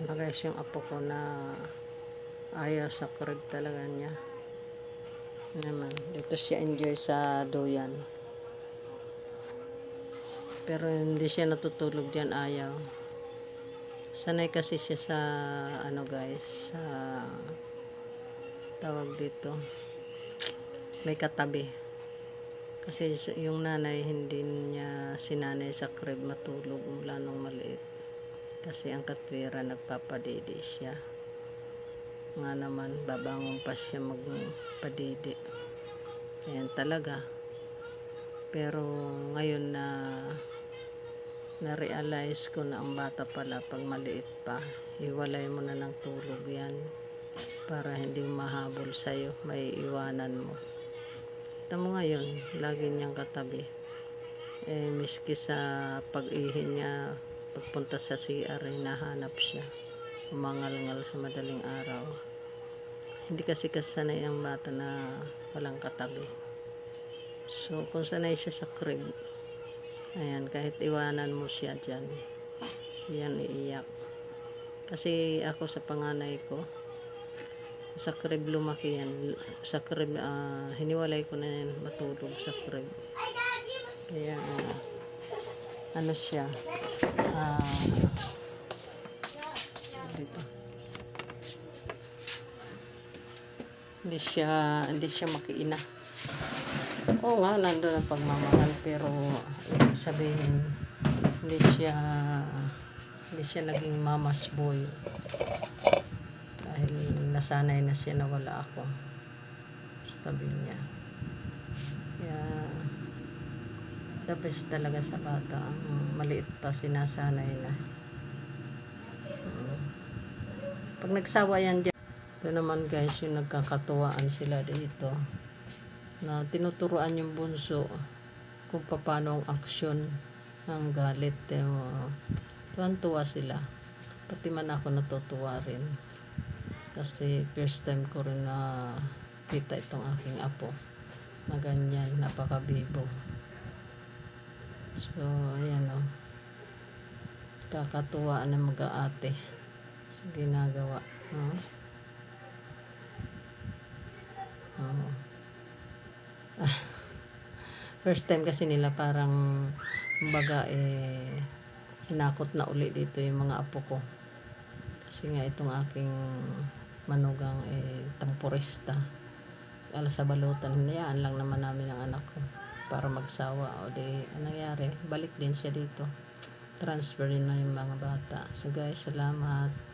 na guys yung apo ko na ayaw sa crib talaga niya. Naman dito siya enjoy sa doyan pero hindi siya natutulog dyan ayaw. Sanay kasi siya sa ano guys sa tawag dito may katabi. Kasi yung nanay hindi niya sinanay sa crib matulog mula nung maliit kasi ang katwira nagpapadidi siya. Nga naman babangon pa siya magpadidi. Ayan talaga. Pero ngayon na na-realize ko na ang bata pala pag maliit pa iwalay mo na ng tulog yan para hindi mahabol sa'yo may iwanan mo. Tamo ngayon lagi niyang katabi. Eh miski sa pag-ihi niya pagpunta sa CR hinahanap siya. Umangal-ngal sa madaling araw. Hindi kasi kasanay ang bata na walang katabi. So kung sanay siya sa crib ayan kahit iwanan mo siya dyan yan iiyak. Kasi ako sa panganay ko sa crib lumaki yan. Sa crib ah, hiniwalay ko na yan matulog sa crib. Kaya ah, ano siya ah dito. Hindi siya hindi siya makiina. Oo nga nandun ang pagmamahal pero ibig sabihin hindi siya hindi siya naging mama's boy. Dahil nasanay na siya na wala ako sa niya. Kaya the best talaga sa bata. Ang maliit pa sinasanay na. Pag nagsawa yan dyan ito naman guys yung nagkakatuwaan sila dito. Na tinuturuan yung bunso kung paano ang aksyon ng galit. Tuwan-tuwa sila. Pati man ako natutuwa rin. Kasi first time ko rin na kita itong aking apo na ganyan, napakabibo so ayan o kakatuwa na mag-aate sa ginagawa no? Oo. first time kasi nila parang kumbaga eh hinakot na uli dito yung mga apo ko kasi nga itong aking manugang eh tampurista alas sa balutan hinayaan lang naman namin ang anak ko para magsawa. O di anong nangyari? Balik din siya dito. Transfer din na yung mga bata. So guys salamat